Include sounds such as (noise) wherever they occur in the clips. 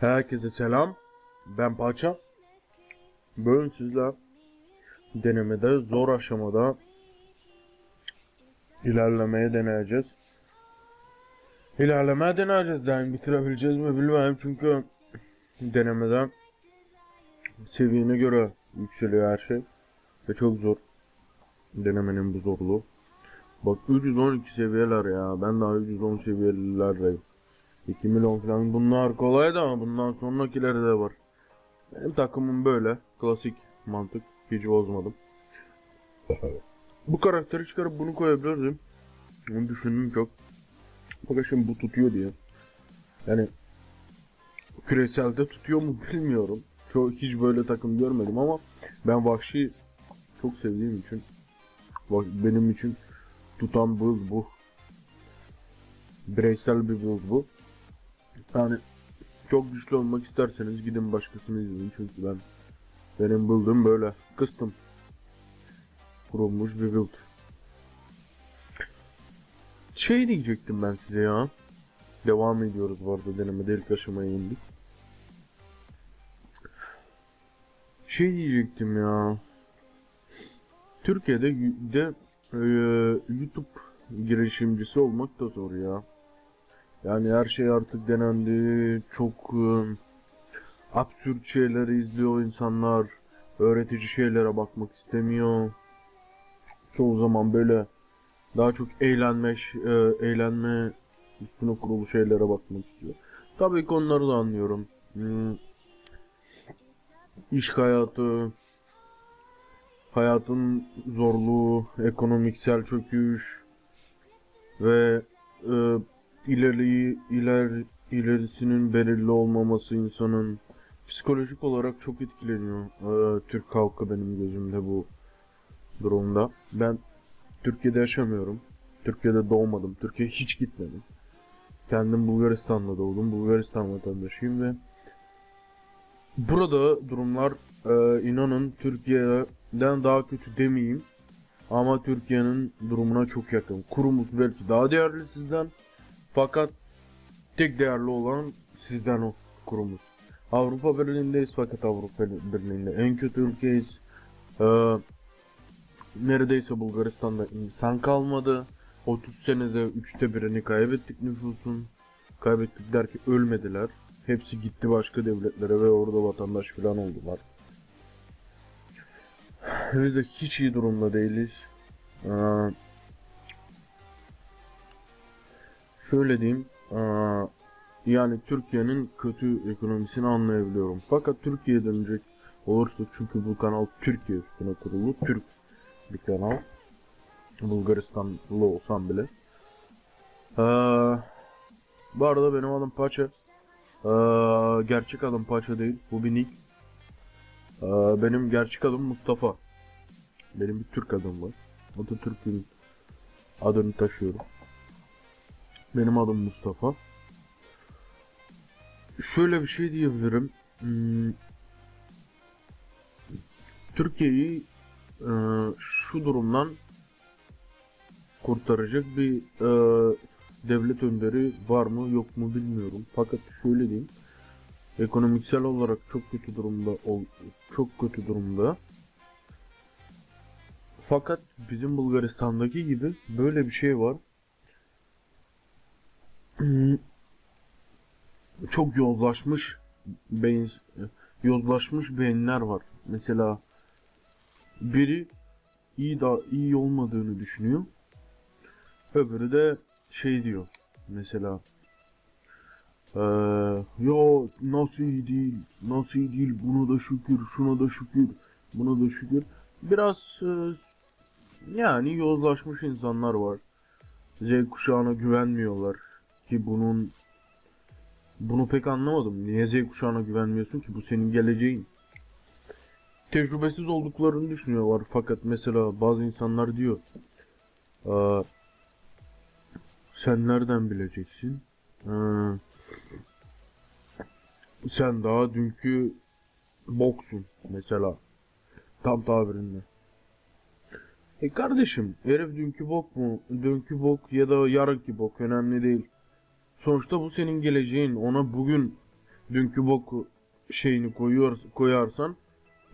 Herkese selam. Ben Paça. Bugün sizler denemede zor aşamada ilerlemeye deneyeceğiz. İlerlemeye deneyeceğiz. Yani bitirebileceğiz mi bilmem çünkü denemede seviyene göre yükseliyor her şey. Ve çok zor. Denemenin bu zorluğu. Bak 312 seviyeler ya. Ben daha 310 seviyelerdeyim. 2 milyon falan bunlar kolaydı ama bundan sonrakileri de var. Benim takımım böyle. Klasik mantık. Hiç bozmadım. bu karakteri çıkarıp bunu koyabilirdim. Onu düşündüm çok. Fakat şimdi bu tutuyor diye. Yani küreselde tutuyor mu (laughs) bilmiyorum. Çok hiç böyle takım görmedim ama ben Vahşi çok sevdiğim için benim için tutan build bu. Bireysel bir build bu. Yani çok güçlü olmak isterseniz gidin başkasını izleyin çünkü ben benim build'ım böyle kıstım kurulmuş bir build. Şey diyecektim ben size ya. Devam ediyoruz bu arada denemede ilk aşamaya indik. Şey diyecektim ya. Türkiye'de de e, YouTube girişimcisi olmak da zor ya. Yani her şey artık denendi. Çok e, absürt şeyleri izliyor insanlar. Öğretici şeylere bakmak istemiyor. Çoğu zaman böyle daha çok eğlenme, e, eğlenme üstüne kurulu şeylere bakmak istiyor. Tabii ki onları da anlıyorum. Hmm. İş hayatı, hayatın zorluğu, ekonomiksel çöküş ve e, ileri iler ilerisinin belirli olmaması insanın psikolojik olarak çok etkileniyor. Ee, Türk halkı benim gözümde bu durumda. Ben Türkiye'de yaşamıyorum. Türkiye'de doğmadım. Türkiye'ye hiç gitmedim. Kendim Bulgaristan'da doğdum. Bulgaristan vatandaşıyım ve burada durumlar e, inanın Türkiye'den daha kötü demeyeyim. Ama Türkiye'nin durumuna çok yakın. Kurumuz belki daha değerli sizden. Fakat tek değerli olan sizden o kurumuz. Avrupa Birliği'ndeyiz fakat Avrupa Birliği'nde en kötü ülkeyiz. Ee, neredeyse Bulgaristan'da insan kalmadı. 30 senede üçte birini kaybettik nüfusun. Kaybettik der ki ölmediler. Hepsi gitti başka devletlere ve orada vatandaş falan oldular. Biz de hiç iyi durumda değiliz. Ee, şöyle diyeyim. yani Türkiye'nin kötü ekonomisini anlayabiliyorum. Fakat Türkiye'ye dönecek olursak çünkü bu kanal Türkiye üstüne kurulu. Türk bir kanal. Bulgaristanlı olsam bile. Aa, bu arada benim adım Paça. Aa, gerçek adım Paça değil. Bu bir nick. Aa, benim gerçek adım Mustafa. Benim bir Türk adım var. Atatürk'ün adını taşıyorum. Benim adım Mustafa. Şöyle bir şey diyebilirim. Hmm, Türkiye'yi e, şu durumdan kurtaracak bir e, devlet önderi var mı yok mu bilmiyorum. Fakat şöyle diyeyim. Ekonomiksel olarak çok kötü durumda çok kötü durumda. Fakat bizim Bulgaristan'daki gibi böyle bir şey var. Hmm, çok yozlaşmış beyin yozlaşmış beyinler var. Mesela biri iyi da iyi olmadığını düşünüyor. Öbürü de şey diyor. Mesela eee yo nasıl iyi değil, nasıl iyi değil, buna da şükür, şuna da şükür, buna da şükür. Biraz eee, yani yozlaşmış insanlar var. Z kuşağına güvenmiyorlar ki bunun bunu pek anlamadım. Niye Z kuşağına güvenmiyorsun ki? Bu senin geleceğin. Tecrübesiz olduklarını düşünüyorlar. Fakat mesela bazı insanlar diyor. "Aa, sen nereden bileceksin? Sen daha dünkü boksun mesela. Tam tabirinde. E kardeşim herif dünkü bok mu? Dünkü bok ya da yarınki bok önemli değil. Sonuçta bu senin geleceğin. Ona bugün dünkü bok şeyini koyuyor, koyarsan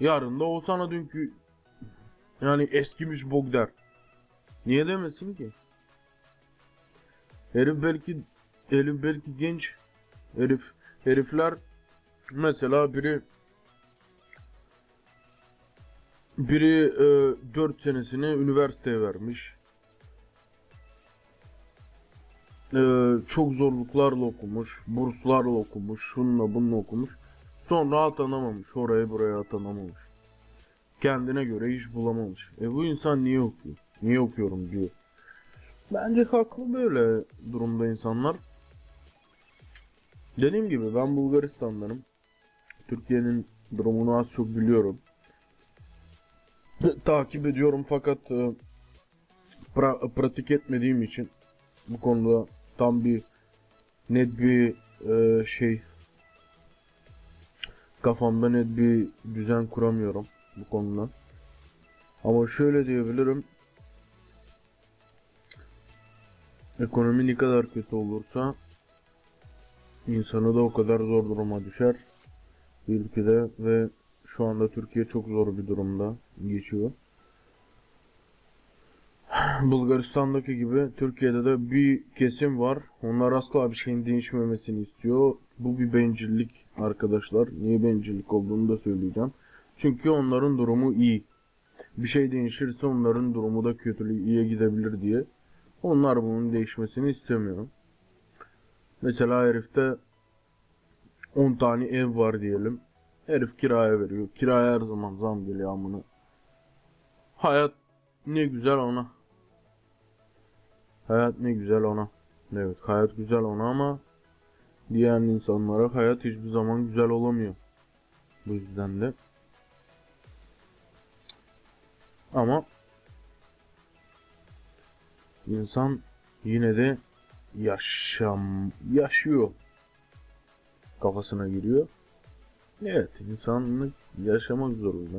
yarın da o sana dünkü yani eskimiş bok der. Niye demesin ki? Herif belki herif belki genç herif herifler mesela biri biri 4 senesini üniversiteye vermiş. E, çok zorluklarla okumuş, burslarla okumuş, şununla bununla okumuş. Sonra atanamamış, oraya buraya atanamamış. Kendine göre iş bulamamış. E bu insan niye okuyor? Niye okuyorum diyor. Bence haklı böyle durumda insanlar. Dediğim gibi ben Bulgaristan'danım. Türkiye'nin durumunu az çok biliyorum. (laughs) Takip ediyorum fakat e, pra- pratik etmediğim için bu konuda tam bir net bir e, şey kafamda net bir düzen kuramıyorum bu konuda. Ama şöyle diyebilirim. Ekonomi ne kadar kötü olursa insanı da o kadar zor duruma düşer ülkede ve şu anda Türkiye çok zor bir durumda geçiyor. (laughs) Bulgaristan'daki gibi Türkiye'de de bir kesim var. Onlar asla bir şeyin değişmemesini istiyor. Bu bir bencillik arkadaşlar. Niye bencillik olduğunu da söyleyeceğim. Çünkü onların durumu iyi. Bir şey değişirse onların durumu da kötülüğe gidebilir diye. Onlar bunun değişmesini istemiyor. Mesela herifte 10 tane ev var diyelim. Herif kiraya veriyor. Kiraya her zaman zam geliyor amına. Hayat ne güzel ona. Hayat ne güzel ona. Evet hayat güzel ona ama diğer insanlara hayat hiçbir zaman güzel olamıyor. Bu yüzden de. Ama insan yine de yaşam yaşıyor kafasına giriyor. Evet, insanlık yaşamak zorunda.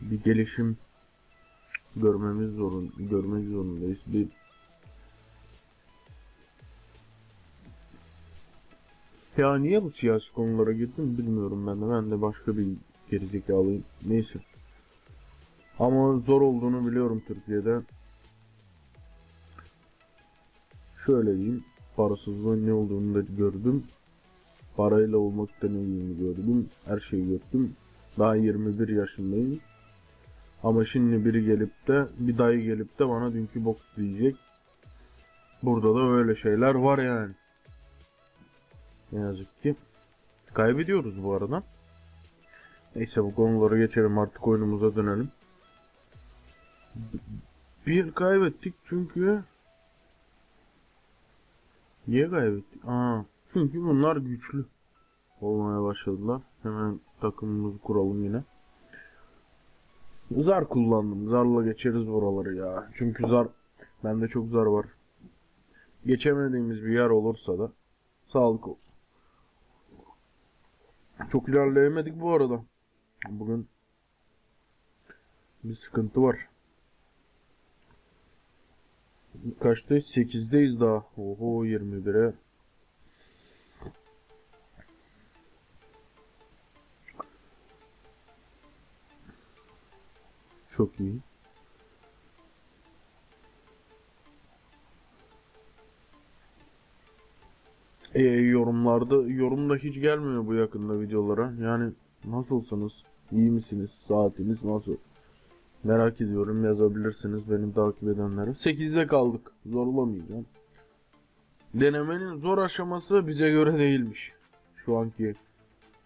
Bir gelişim görmemiz zorun, görmek zorundayız. Bir Ya niye bu siyasi konulara girdim bilmiyorum ben de. Ben de başka bir gerizekalıyım. Neyse. Ama zor olduğunu biliyorum Türkiye'de. Şöyle diyeyim. Parasızlığın ne olduğunu da gördüm. Parayla olmakta ne olduğunu gördüm. Her şeyi gördüm. Daha 21 yaşındayım. Ama şimdi biri gelip de bir dayı gelip de bana dünkü bok diyecek. Burada da öyle şeyler var yani. Ne yazık ki. Kaybediyoruz bu arada. Neyse bu konuları geçelim artık oyunumuza dönelim. Bir kaybettik çünkü Niye kaybettik? Aa, çünkü bunlar güçlü olmaya başladılar. Hemen takımımızı kuralım yine. Zar kullandım. Zarla geçeriz buraları ya. Çünkü zar bende çok zar var. Geçemediğimiz bir yer olursa da sağlık olsun. Çok ilerleyemedik bu arada. Bugün bir sıkıntı var. Kaçtayız? 8'deyiz daha. Oho 21'e. Çok iyi. E, yorumlarda yorumda hiç gelmiyor bu yakında videolara. Yani nasılsınız? İyi misiniz? Saatiniz nasıl? Merak ediyorum yazabilirsiniz benim takip edenlere. 8'de kaldık. Zorlamayacağım. Denemenin zor aşaması bize göre değilmiş. Şu anki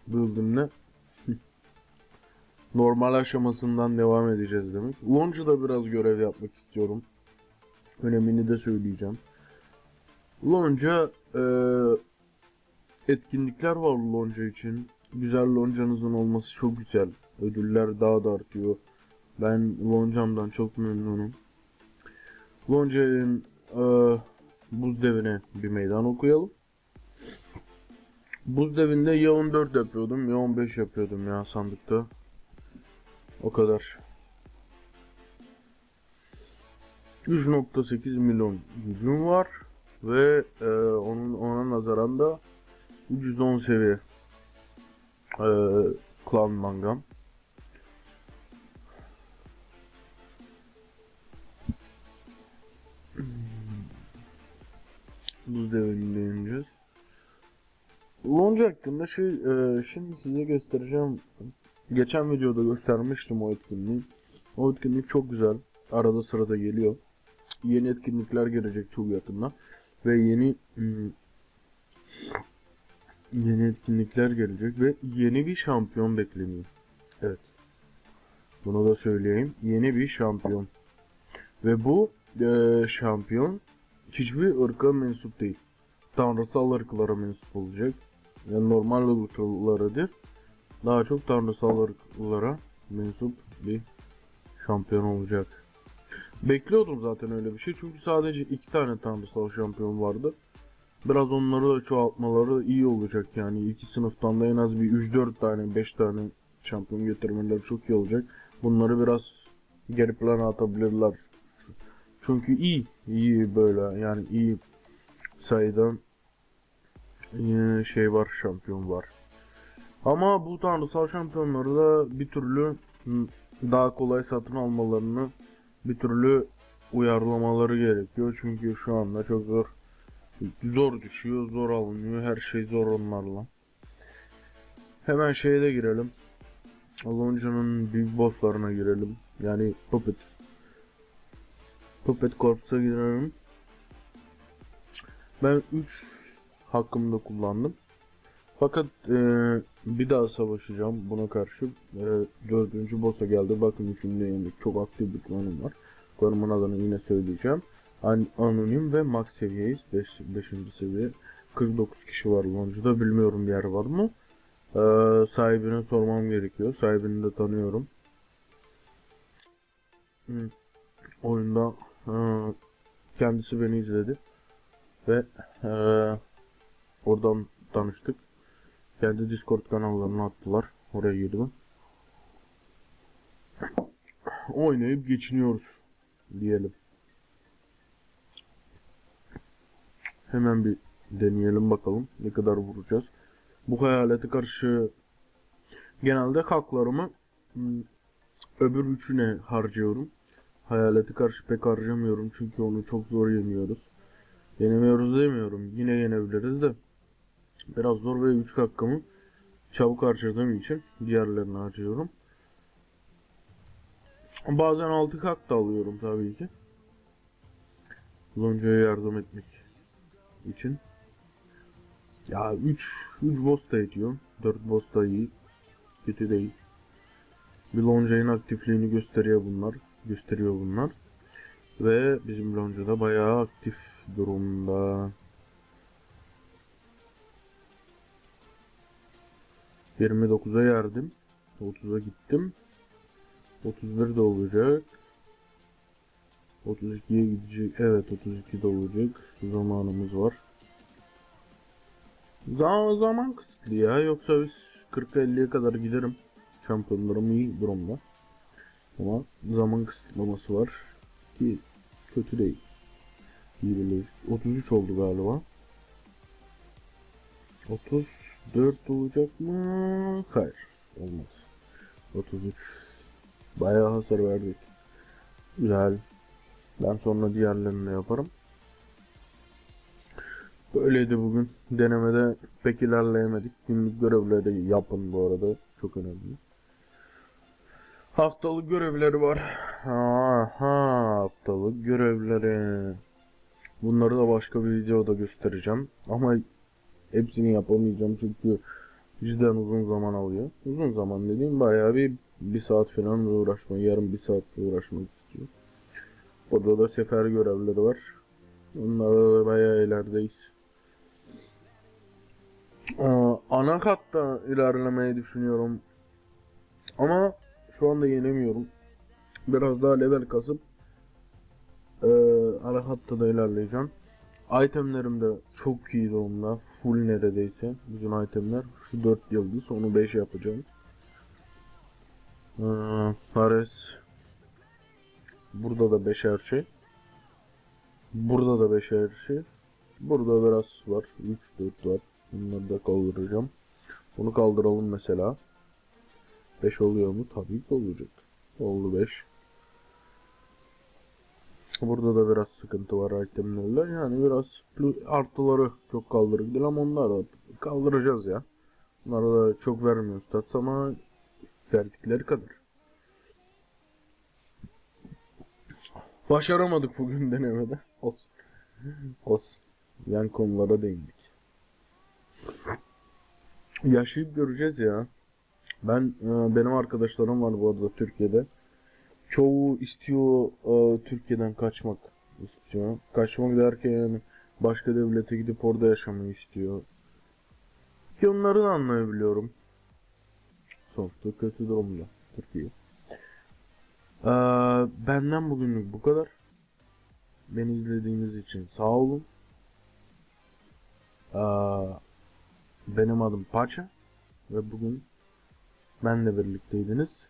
build'imle. (laughs) Normal aşamasından devam edeceğiz demek. Launch'da biraz görev yapmak istiyorum. Önemini de söyleyeceğim. Launch'a e, etkinlikler var Lonca için. Güzel loncanızın olması çok güzel. Ödüller daha da artıyor. Ben loncamdan çok memnunum. Lonca'nın e, buz devine bir meydan okuyalım. Buz devinde ya 14 yapıyordum ya 15 yapıyordum ya sandıkta. O kadar. 3.8 milyon gücüm var ve e, onun ona nazaran da 110 seviye ee, Clan Mangam. Buz devrinde ineceğiz. Lonca hakkında şey e, şimdi size göstereceğim. Geçen videoda göstermiştim o etkinliği. O etkinlik çok güzel. Arada sırada geliyor. Yeni etkinlikler gelecek çok yakında. Ve yeni hmm, yeni etkinlikler gelecek ve yeni bir şampiyon bekleniyor. Evet. Bunu da söyleyeyim. Yeni bir şampiyon. Ve bu e, şampiyon hiçbir ırka mensup değil. Tanrısal ırklara mensup olacak. Yani normal ırklara değil. Daha çok tanrısal ırklara mensup bir şampiyon olacak. Bekliyordum zaten öyle bir şey. Çünkü sadece iki tane tanrısal şampiyon vardı. Biraz onları da çoğaltmaları iyi olacak yani. iki sınıftan da en az bir 3-4 tane 5 tane şampiyon getirmeleri çok iyi olacak. Bunları biraz geri plana atabilirler. Çünkü iyi, iyi böyle yani iyi sayıda e, şey var, şampiyon var. Ama bu tanrısal şampiyonları da bir türlü daha kolay satın almalarını bir türlü uyarlamaları gerekiyor. Çünkü şu anda çok zor zor düşüyor, zor alınıyor. Her şey zor onlarla. Hemen şeye de girelim. Alonco'nun büyük bosslarına girelim. Yani Puppet. Puppet Corps'a girelim. Ben 3 hakkımda kullandım. Fakat e, bir daha savaşacağım buna karşı. E, dördüncü boss'a geldi. Bakın üçüncü yendik. Çok aktif bir klanım var. Klanımın adını yine söyleyeceğim. An anonim ve max seviyeyiz. 5. Beş, seviye. 49 kişi var Loncu'da. Bilmiyorum bir yer var mı? Ee, sahibine sormam gerekiyor. Sahibini de tanıyorum. Hmm. Oyunda e, kendisi beni izledi. Ve e, oradan tanıştık. Kendi Discord kanallarına attılar. Oraya girdim. Oynayıp geçiniyoruz diyelim. Hemen bir deneyelim bakalım ne kadar vuracağız. Bu hayalete karşı genelde haklarımı hmm, öbür üçüne harcıyorum. Hayalete karşı pek harcamıyorum çünkü onu çok zor yeniyoruz. Yenemiyoruz demiyorum. Yine yenebiliriz de. Biraz zor ve 3 hakkımı çabuk harcadığım için diğerlerini harcıyorum. Bazen 6 hak da alıyorum tabii ki. Lonca'ya yardım etmek için. Ya 3 3 boss da ediyor. 4 boss da iyi. Kötü değil. Bir Lonca'nın aktifliğini gösteriyor bunlar. Gösteriyor bunlar. Ve bizim Lonca da bayağı aktif durumda. 29'a yerdim. 30'a gittim. 31 de olacak. 32'ye gidecek. Evet 32 de olacak. Zamanımız var. Zaman, zaman kısıtlı ya. Yoksa biz 40-50'ye kadar giderim. Şampiyonlarım iyi durumda. Ama zaman kısıtlaması var. Ki kötü değil. İyi bilir. 33 oldu galiba. 34 olacak mı? Hayır. Olmaz. 33. Bayağı hasar verdik. Güzel. Ben sonra diğerlerini de yaparım. Böyleydi bugün. Denemede pek ilerleyemedik. Günlük görevleri yapın bu arada. Çok önemli. Haftalık görevleri var. Aha, haftalık görevleri. Bunları da başka bir videoda göstereceğim. Ama hepsini yapamayacağım çünkü cidden uzun zaman alıyor. Uzun zaman dediğim bayağı bir bir saat falan uğraşmayı, yarım bir saat uğraşmak istiyor. Burada da sefer görevleri var. Onlarda da bayağı ilerdeyiz. Aa, ana katta ilerlemeyi düşünüyorum. Ama şu anda yenemiyorum. Biraz daha level kasıp e, ana katta da ilerleyeceğim. Itemlerim de çok iyi durumda. Full neredeyse. Bütün itemler. Şu 4 yıldız. Onu 5 yapacağım. Ee, Fares. Burada da 5 her şey. Burada da 5 her şey. Burada biraz var. 3 4 var. Bunları da kaldıracağım. Bunu kaldıralım mesela. 5 oluyor mu? Tabii ki olacak. Oldu 5. Burada da biraz sıkıntı var itemlerle. Yani biraz artıları çok kaldırık değil ama onları da kaldıracağız ya. Bunlara da çok vermiyoruz stats ama verdikleri kadar. Başaramadık bugün (laughs) denemede. Olsun. Olsun. Yan konulara değindik. Yaşayıp göreceğiz ya. Ben e, benim arkadaşlarım var bu arada Türkiye'de. Çoğu istiyor e, Türkiye'den kaçmak istiyor. Kaçmak derken başka devlete gidip orada yaşamayı istiyor. Ki onları da anlayabiliyorum. Sonuçta kötü durumda Türkiye. Ee, benden bugünlük bu kadar. Beni izlediğiniz için sağ olun. Ee, benim adım Paça ve bugün benle birlikteydiniz.